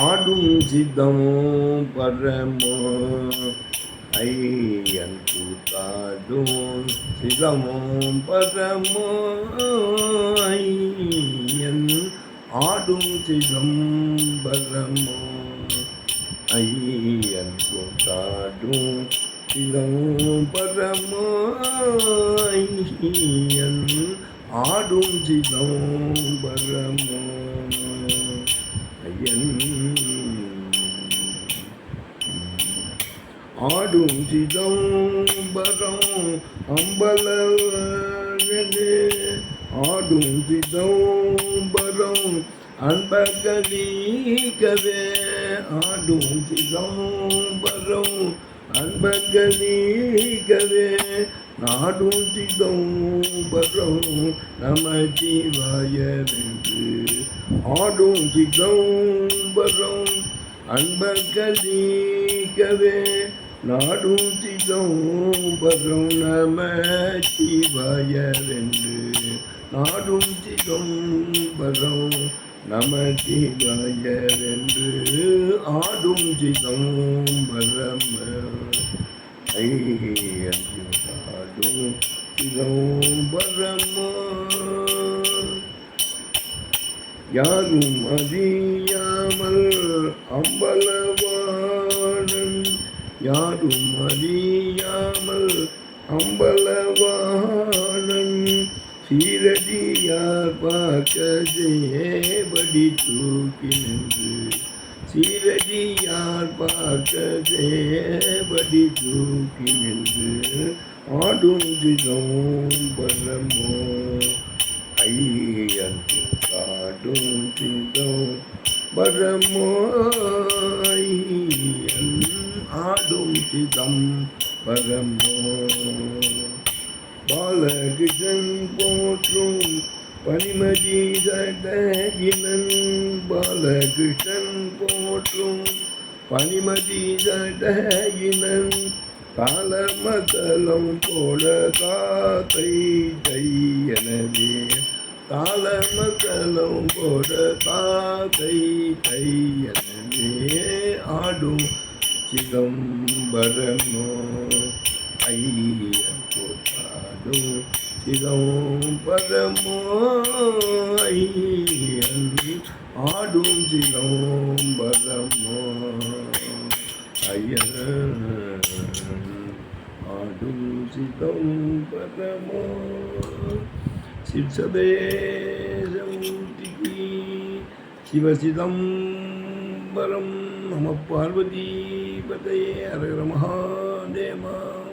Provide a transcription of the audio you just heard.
ஆடும் சித்தம் பரமோ ஐயன் கூத்தாடும் சிதமும் பரமோ ஐயன் ஆடும் சிதம் பரமோ ஐயன் கூத்தாடும் சிதமோ பரமோ ஐயன் ஆடும் சிதம் பரமோ ஐயன் ஆடும் சிதம்பரம் அம்பலவனே. ஆடும் சிதம்பரம் அன்பகலீகவே ஆடும் சிதம்பரம் அன்பகலீகவே நாடும் சிதம்பரம் நம சிவாயரென்று ஆடும் சிதம்பரம் அன்பகலீகவே நாடும் பதும் நம சிவாய வென்று நாடும் சிதம்பரம் நம சிவாய வென்று ஆடும் சிதம்பரம் ஐயம் ஆடும் பதம் யாரும் அறியாமல் அம்பலவா யாரும் அறியாமல் அம்பலவாணன் சீரடியார் பார்க்கதேபடி தூக்கி நின்று. சீரடியார் பார்க்கதேபடி தூக்கி நின்று. ஆடும் தினம் பலமோ ஐயன் காடும் தினம் பரமோ ஆடும் பரமோ பாலகிருஷ்ணன் போற்றும் பனிமதி சடகினன் பாலகிருஷ்ணன் போற்றும் பனிமதி சடகினன் காலமதலம் போல காத்தை தையனவே காலமதலம் போல காத்தை தையனவே ஆடும் சிதம்பரமோ ஐயன் போட்டாடும் சிதம்பரமோ ஐயன் ஆடும் சிதம்பரமோ ஐயன் ஆடும் சிதம்பரமோ சிற்சதேசமூர்த்திக்கு પરમ નમ પાર્વતી પતયે હરે રમહાદેવ